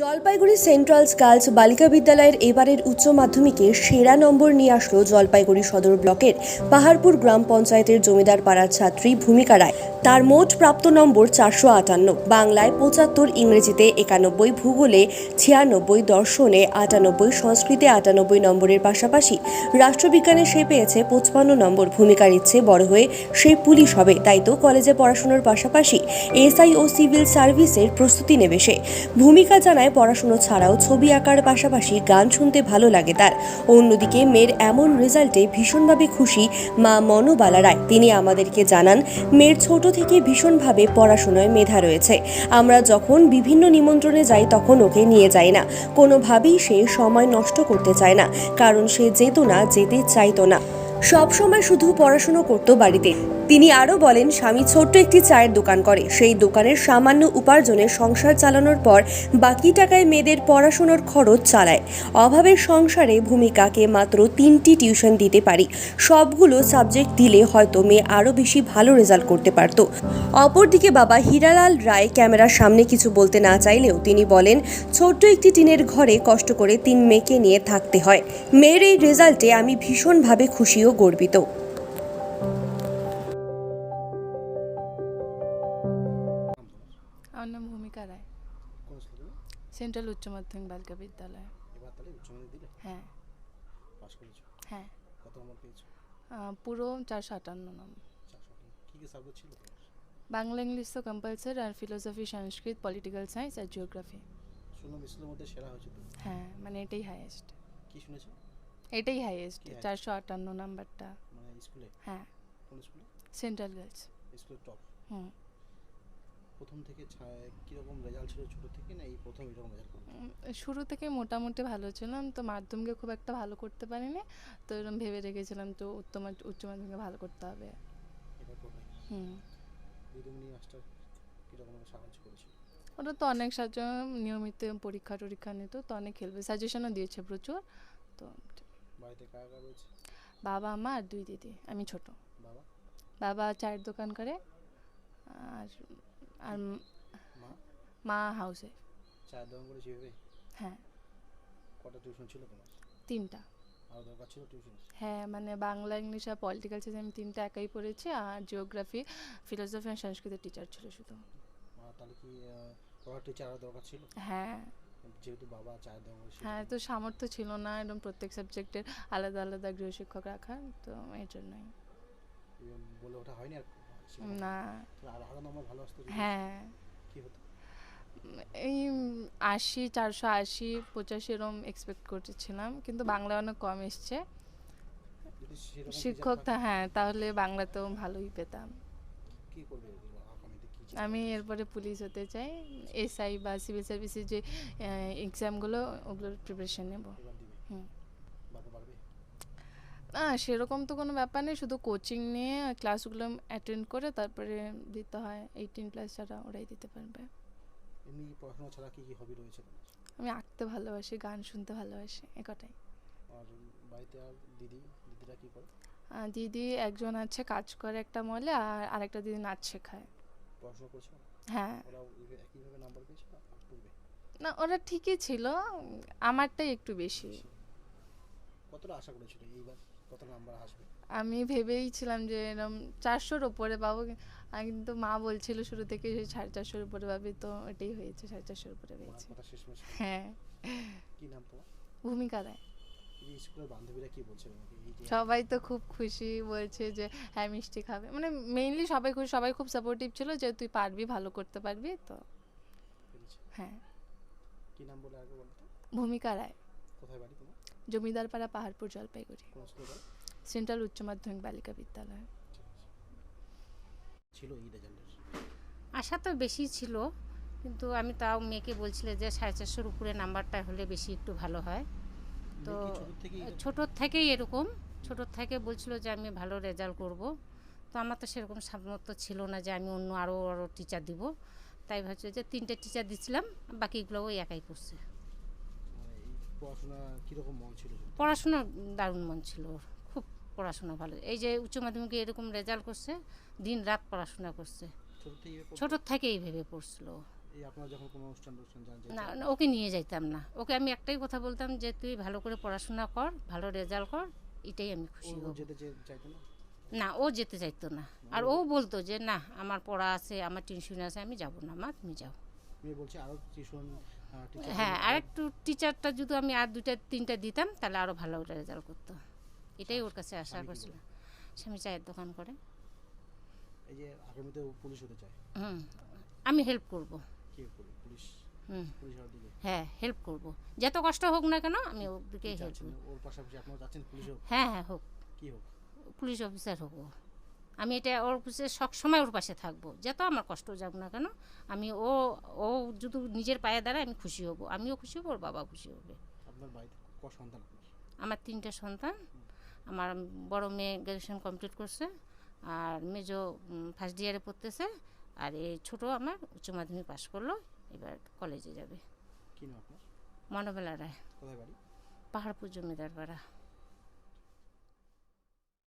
Jalpaiguri central girls বালিকা বিদ্যালয়ের এবারের উচ্চ মাধ্যমিকে সেরা নম্বর নিয়ে আসলো জলপাইগুড়ি সদর ব্লকের পাহাড়পুর গ্রাম পঞ্চায়েতের জমিদার পাড়ার ছাত্রী ভূমিকা রায়। তার মোট প্রাপ্ত নম্বর চারশো আটান্ন। বাংলায় পঁচাত্তর, ইংরেজিতে একানব্বই, ভূগোলে ছিয়ানব্বই, দর্শনে আটানব্বই, সংস্কৃতে আটানব্বই নম্বরের পাশাপাশি রাষ্ট্রবিজ্ঞানে সে পেয়েছে পঁচপান্ন নম্বর ভূমিকার ইচ্ছে বড় হয়ে সে পুলিশ হবে। তাই তো কলেজে পড়াশোনার পাশাপাশি এসআই ও সিভিল সার্ভিসের প্রস্তুতি নেবে সে। ভূমিকা জানায় পড়াশুনো ছাড়াও ছবি আঁকার পাশাপাশি গান শুনতে ভালো লাগে তার। অন্যদিকে মেয়ের এমন রেজাল্টে ভীষণভাবে খুশি মা মনোবালা রায়। তিনি আমাদেরকে জানান, মেয়ের ছোট থেকে ভীষণভাবে পড়াশোনায় মেধা রয়েছে। আমরা যখন বিভিন্ন নিমন্ত্রণে যাই, তখন ওকে নিয়ে যাই না। কোনোভাবেই সে সময় নষ্ট করতে চায় না, কারণ সে যেত না, যেতে চাইতো না। সবসময় শুধু পড়াশুনো করতো বাড়িতে। তিনি আরও বলেন, স্বামী ছোট্ট একটি চায়ের দোকান করে। সেই দোকানের সামান্য উপার্জনে সংসার চালানোর পর বাকি টাকায় মেয়েদের পড়াশোনার খরচ চালায়। অভাবের সংসারে ভূমিকাকে মাত্র তিনটি টিউশন দিতে পারি। সবগুলো সাবজেক্ট দিলে হয়তো মেয়ে আরও বেশি ভালো রেজাল্ট করতে পারত। অপরদিকে বাবা হীরালাল রায় ক্যামেরার সামনে কিছু বলতে না চাইলেও তিনি বলেন, ছোট্ট একটি টিনের ঘরে কষ্ট করে তিন মেয়েকে নিয়ে থাকতে হয়। মেয়ের এই রেজাল্টে আমি ভীষণভাবে খুশি ও গর্বিত। সেন্ট্রাল উচ্চ মাধ্যমিক বালিকা বিদ্যালয়। এবার তাহলে উচ্চ মাধ্যমিক দিলে? হ্যাঁ। পাস করেছ? হ্যাঁ। কত নম্বর পেয়েছ? পুরো চারশো আটান্ন নম্বর। কী কী সাবজেক্ট ছিল বাংলা ইংলিশ তো কম্পালসারি আর ফিলোসফি সংস্কৃত পলিটিক্যাল সায়েন্স আর জিওগ্রাফি শুনলাম স্কুলের মধ্যে সেরা হয়েছে তো। হ্যাঁ মানে এটাই হাইয়েস্ট কী শুনেছো? এটাই হাইয়েস্ট চারশো আটান্ন নাম্বারটা। মানে স্কুলে হ্যাঁ। কোন স্কুলে সেন্ট্রাল গার্লস। টপ হুম। প্রথম থেকে কীরকম রেজাল্ট ছিল ছোটো থেকে না এই প্রথম এরকম রেজাল্ট শুরু থেকে মোটামুটি ভালো ছিলাম। তো মাধ্যমিকে খুব একটা ভালো করতে পারিনি। তো এরকম ভেবে রেখেছিলাম তো উত্তম উচ্চ মাধ্যমিকে ভালো করতে হবে। হুম। দিদিমণি মাস্টার কীরকম সাহায্য করেছিল? ওটা তো অনেক সাহায্য নিয়মিত পরীক্ষা টরীক্ষা নিত তো অনেক খেলবে সাজেশনও দিয়েছে প্রচুর। তো বাড়িতে কারা কারা রয়েছে? বাবা মা আর দুই দিদি আমি ছোট। বাবা? বাবা চায়ের দোকান করে আর আর মা? মা হাউসে চায়ের দোকান করে যেভাবে? হ্যাঁ। কটা টিউশন ছিল তোমার? তিনটা। আরও দরকার ছিল টিউশন হ্যাঁ মানে বাংলা ইংলিশ আর পলিটিক্যাল সায়েন্স আমি তিনটা একাই পড়েছি আর জিওগ্রাফি ফিলোসফি আর সংস্কৃতের টিচার ছিল শুধু। তাহলে কি পড়ার টিচার আরও দরকার ছিল? হ্যাঁ। যেহেতু বাবা চায়ের দোকান হ্যাঁ তো সামর্থ্য ছিল না এরকম প্রত্যেক সাবজেক্টের আলাদা আলাদা গৃহশিক্ষক রাখার তো এর জন্যই। বলে ওঠা হয়নি আর না? হ্যাঁ। এই আশি চারশো আশি পঁচাশি এরম এক্সপেক্ট করছিলাম কিন্তু বাংলা অনেক কম এসছে। শিক্ষক তা হ্যাঁ তাহলে বাংলাতেও ভালোই পেতাম। আমি এরপরে পুলিশ হতে চাই এসআই বা সিভিল সার্ভিসের যে এক্সামগুলো ওগুলোর প্রিপারেশন নেব। হুম। না সেরকম তো কোনো ব্যাপার নেই। শুধু কোচিং নিয়ে ক্লাসগুলো অ্যাটেন্ড করে তারপরে দিতে হয়। এইটিন প্লাস যারা ওরাই দিতে পারবে। এমনি পড়াশোনা ছাড়া কি কি হবি রয়েছে আমি আঁকতে ভালোবাসি গান শুনতে ভালোবাসি এ কটাই। আর বাড়িতে আর দিদি দিদিরা কি করে? দিদি একজন আছে কাজ করে একটা মলে আর আরেকটা দিদি নাচ শেখায়। পড়াশোনা করছ? হ্যাঁ। ওরা একইভাবে নাম্বার পেয়েছে না ওরা ঠিকই ছিল। আমারটাই একটু বেশি। কতটা আশা করেছিল এইবার কত নাম্বার আসবে? আমি ভেবেইছিলাম যে এরকম চারশোর ওপরে পাবো কিন্তু মা বলছিল শুরু থেকে যে সাড়ে চারশোর উপরে পাবি তো এটাই হয়েছে সাড়ে চারশোর উপরে পেয়েছি। হ্যাঁ। কি নাম তোমার? ভূমিকা দেয় সবাই তো খুব খুশি বলছে যে হ্যাঁ মিষ্টি খাবে। মানে মেইনলি সবাই খুশি সবাই খুব সাপোর্টিভ ছিল যে তুই পারবি ভালো করতে পারবি। তো হ্যাঁ। কি নাম বলে আগে বলতো ভূমিকা রায়। কোথায় বাড়ি তোমার? জমিদারপাড়া পাহাড়পুর জলপাইগুড়ি। সেন্ট্রাল উচ্চ মাধ্যমিক বালিকা বিদ্যালয়। ছিল আশা তো বেশি ছিল কিন্তু আমি তাও মেয়েকে বলছিলে যে সাড়ে চারশোর উপরে নাম্বারটা হলে বেশি একটু ভালো হয়। তো ছোট থেকেই ছোটোর থেকেই এরকম। ছোটোর থেকে বলছিল যে আমি ভালো রেজাল্ট করব। তো আমার তো সেরকম সামর্থ্য ছিল না যে আমি অন্য আরও আরও টিচার দিব। তাই ভাবছি যে তিনটে টিচার দিছিলাম বাকিগুলো ওই একাই করছে। পড়াশোনা কীরকম মন ছিল? পড়াশোনা দারুণ মন ছিল খুব পড়াশোনা ভালো। এই যে উচ্চ মাধ্যমিকে এরকম রেজাল্ট করছে দিন রাত পড়াশোনা করছে। ছোট থেকে ছোটোর থেকে এইভাবে পড়ছিল। না ওকে নিয়ে যাইতাম না। ওকে আমি একটাই কথা বলতাম যে তুই ভালো করে পড়াশোনা কর ভালো রেজাল্ট কর এটাই আমি খুশি হব। না? ও যেতে চাইতো না। আর ও বলতো যে না আমার পড়া আছে আমার টিউশন আছে আমি যাব না মা তুমি যাও। বলছে আরও টিউশন হ্যাঁ আর একটু টিচারটা যদি আমি আর দুইটা তিনটা দিতাম তাহলে আরও ভালো রেজাল্ট করতো। এটাই ওর কাছে আশা করছিল। স্বামী চায়ের দোকান করে। এই যে আগামীতে পুলিশ হতে চায়? হুম আমি হেল্প করব। কি করবে? পুলিশ? হুম। হ্যাঁ হেল্প করব। যত কষ্ট হোক না কেন আমি ওর দিকে হেল্প? ওর পাশাপাশি আপনারা চাচ্ছেন পুলিশ হোক হ্যাঁ হ্যাঁ হোক। কি হোক? পুলিশ অফিসার হব আমি এটা ওর পাশে সবসময় ওর পাশে থাকব। যত আমার কষ্ট যাক না কেন আমি ও ও যদি নিজের পায়ে দাঁড়ায় আমি খুশি হব। আমিও খুশি হব ওর বাবা খুশি হবে। আমার তিনটে সন্তান। আমার বড় মেয়ে গ্র্যাজুয়েশন কমপ্লিট করছে আর মেজো ফার্স্ট ইয়ারে পড়তেছে আর এই ছোট আমার উচ্চ মাধ্যমিক পাশ করল এবার কলেজে যাবে। মনোবেলা রায়। পাহাড়পুর জমিদার পাড়া